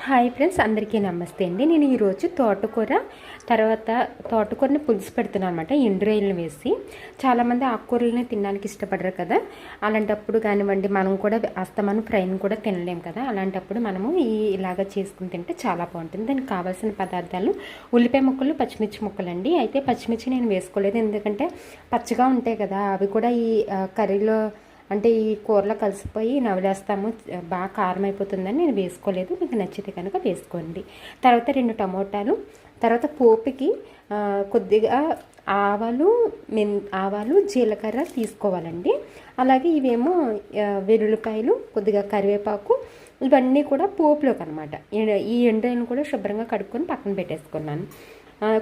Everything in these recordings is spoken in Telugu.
హాయ్ ఫ్రెండ్స్ అందరికీ నమస్తే అండి. నేను ఈరోజు తోటకూర తర్వాత తోటకూరని పులుసు పెడుతున్నాను అనమాట ఎండురాయిలను వేసి. చాలామంది ఆకుకూరలని తినడానికి ఇష్టపడరు కదా. అలాంటప్పుడు కానివ్వండి మనం కూడా అస్తమానం ఫ్రైని కూడా తినలేం కదా. అలాంటప్పుడు మనము ఈ ఇలాగ చేసుకుని తింటే చాలా బాగుంటుంది. దానికి కావాల్సిన పదార్థాలు ఉల్లిపాయ ముక్కలు పచ్చిమిర్చి ముక్కలు అండి అయితే పచ్చిమిర్చి నేను వేసుకోలేదు. ఎందుకంటే పచ్చిగా ఉంటాయి కదా. అవి కూడా ఈ కర్రీలో అంటే ఈ కూరలో కలిసిపోయి నవలేస్తాము బాగా కారం అయిపోతుందని నేను వేసుకోలేదు. మీకు నచ్చితే కనుక వేసుకోండి. తర్వాత రెండు టమోటాలు. తర్వాత పోపుకి కొద్దిగా ఆవాలు మెన్ ఆవాలు జీలకర్ర తీసుకోవాలండి. అలాగే ఇవేమో వెల్లుల్లిపాయలు కొద్దిగా కరివేపాకు ఇవన్నీ కూడా పోపులోకి అనమాట ఈ ఎండలను కూడా శుభ్రంగా కడుక్కొని పక్కన పెట్టేసుకున్నాను.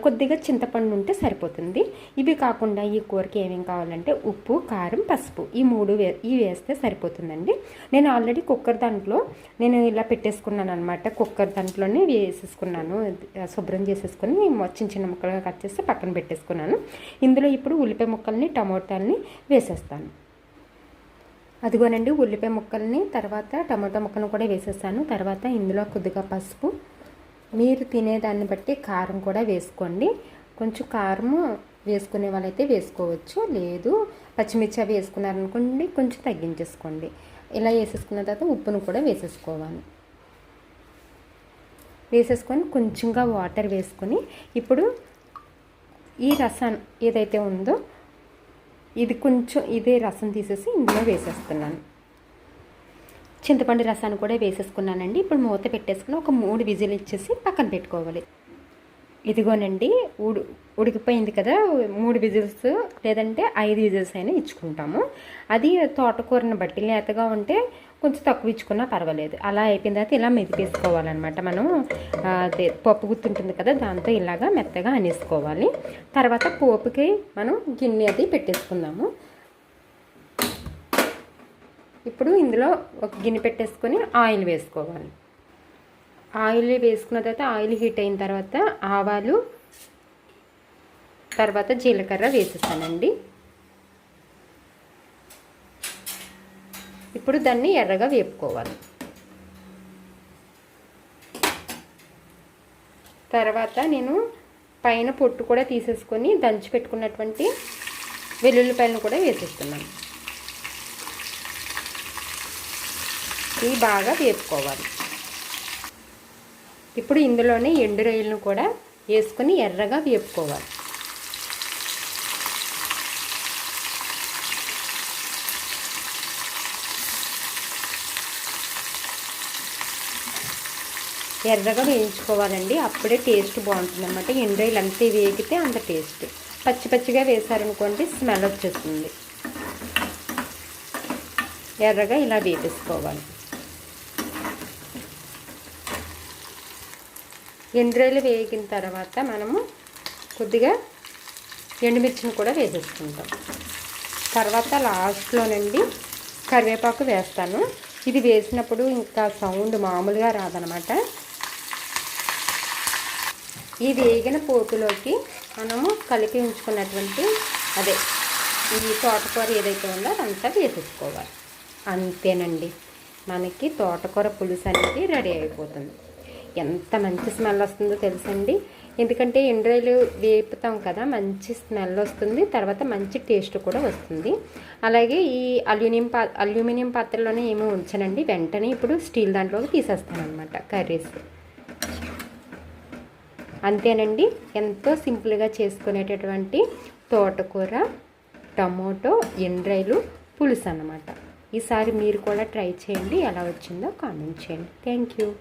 కొద్దిగా చింతపండు ఉంటే సరిపోతుంది. ఇవి కాకుండా ఈ కూరకి ఏమేమి కావాలంటే ఉప్పు కారం పసుపు ఈ మూడు వే ఇవి వేస్తే సరిపోతుందండి. నేను ఆల్రెడీ కుక్కర్ దాంట్లో నేను ఇలా పెట్టేసుకున్నాను అనమాట కుక్కర్ దాంట్లోనే వేసేసుకున్నాను. శుభ్రం చేసేసుకొని చిన్న చిన్న ముక్కలుగా కట్ చేసి పక్కన పెట్టేసుకున్నాను. ఇందులో ఇప్పుడు ఉల్లిపాయ ముక్కల్ని టమోటాలని వేసేస్తాను. అదిగోనండి ఉల్లిపాయ ముక్కల్ని తర్వాత టమాటా ముక్కలను కూడా వేసేసాను. తర్వాత ఇందులో కొద్దిగా పసుపు మీరు తినేదాన్ని బట్టి కారం కూడా వేసుకోండి. కొంచెం కారము వేసుకునే వాళ్ళైతే వేసుకోవచ్చు. లేదు పచ్చిమిర్చి అవి వేసుకున్నారనుకోండి కొంచెం తగ్గించేసుకోండి. ఇలా వేసేసుకున్న తర్వాత ఉప్పును కూడా వేసేసుకోవాలి. వేసేసుకొని కొంచెంగా వాటర్ వేసుకొని ఇప్పుడు ఈ రసం ఏదైతే ఉందో ఇది కొంచెం ఇదే రసం తీసేసి ఇందులో వేసేస్తున్నాను. చింతపండు రసాన్ని కూడా వేసేసుకున్నానండి. ఇప్పుడు మూత పెట్టేసుకుని ఒక మూడు విజిల్ ఇచ్చేసి పక్కన పెట్టుకోవాలి. ఇదిగోనండి ఉడు ఉడికిపోయింది కదా మూడు విజిల్స్ లేదంటే ఐదు విజిల్స్ అయినా ఇచ్చుకుంటాము. అది తోటకూరని బట్టి లేతగా ఉంటే కొంచెం తక్కువ ఇచ్చుకున్నా పర్వాలేదు. అలా అయిపోయిన తర్వాత ఇలా మెదిపేసుకోవాలన్నమాట మనం. పప్పు గుర్తుంటుంది కదా దాంతో ఇలాగా మెత్తగా అనేసుకోవాలి. తర్వాత పోపుకి మనం గిన్నె అది పెట్టేసుకుందాము. ఇప్పుడు ఇందులో ఒక గిన్నె పెట్టేసుకొని ఆయిల్ వేసుకోవాలి. ఆయిల్ వేసుకున్న తర్వాత ఆయిల్ హీట్ అయిన తర్వాత ఆవాలు తర్వాత జీలకర్ర వేసేస్తానండి. ఇప్పుడు దాన్ని ఎర్రగా వేపుకోవాలి. తర్వాత నేను పైన పొట్టు కూడా తీసేసుకొని దంచి పెట్టుకున్నటువంటి వెల్లుల్లిపాయలను కూడా వేసేస్తున్నాను. ఇవి బాగా వేపుకోవాలి. ఇప్పుడు ఇందులోనే ఎండు రొయ్యలను కూడా వేసుకొని ఎర్రగా వేపుకోవాలి. ఎర్రగా వేయించుకోవాలండి. అప్పుడే టేస్ట్ బాగుంటుంది అనమాట ఎండ్రాయిలు అంతే వేగితే అంత టేస్ట్. పచ్చి పచ్చిగా వేసారనుకోండి స్మెల్ వచ్చేస్తుంది. ఎర్రగా ఇలా వేపేసుకోవాలి. ఎండ్రాయిలు వేగిన తర్వాత మనము కొద్దిగా ఎండుమిర్చిని కూడా వేసేసుకుంటాం. తర్వాత లాస్ట్లోనండి కరివేపాకు వేస్తాను. ఇది వేసినప్పుడు ఇంకా సౌండ్ మామూలుగా రాదనమాట. ఈ వేగిన పోపులోకి మనము కలిపి ఉంచుకున్నటువంటి అదే ఈ తోటకూర ఏదైతే ఉందో అదంతా వేసేసుకోవాలి. అంతేనండి. మనకి తోటకూర పులుసు అనేది రెడీ అయిపోతుంది. ఎంత మంచి స్మెల్ వస్తుందో తెలుసండి. ఎందుకంటే ఎండ్రాయిలు వేపుతాం కదా మంచి స్మెల్ వస్తుంది. తర్వాత మంచి టేస్ట్ కూడా వస్తుంది. అలాగే ఈ అల్యూమినియం పా అల్యూమినియం పాత్రలోనే ఏమీ ఉంచనండి. వెంటనే ఇప్పుడు స్టీల్ దాంట్లోకి తీసేస్తాను అనమాట కర్రీస్. అంతేనండి. ఎంతో సింపుల్గా చేసుకునేటటువంటి తోటకూర టమోటో ఎండ్రాయిలు పులుసు అన్నమాట ఈసారి మీరు కూడా ట్రై చేయండి. ఎలా వచ్చిందో కామెంట్ చేయండి. Thank you.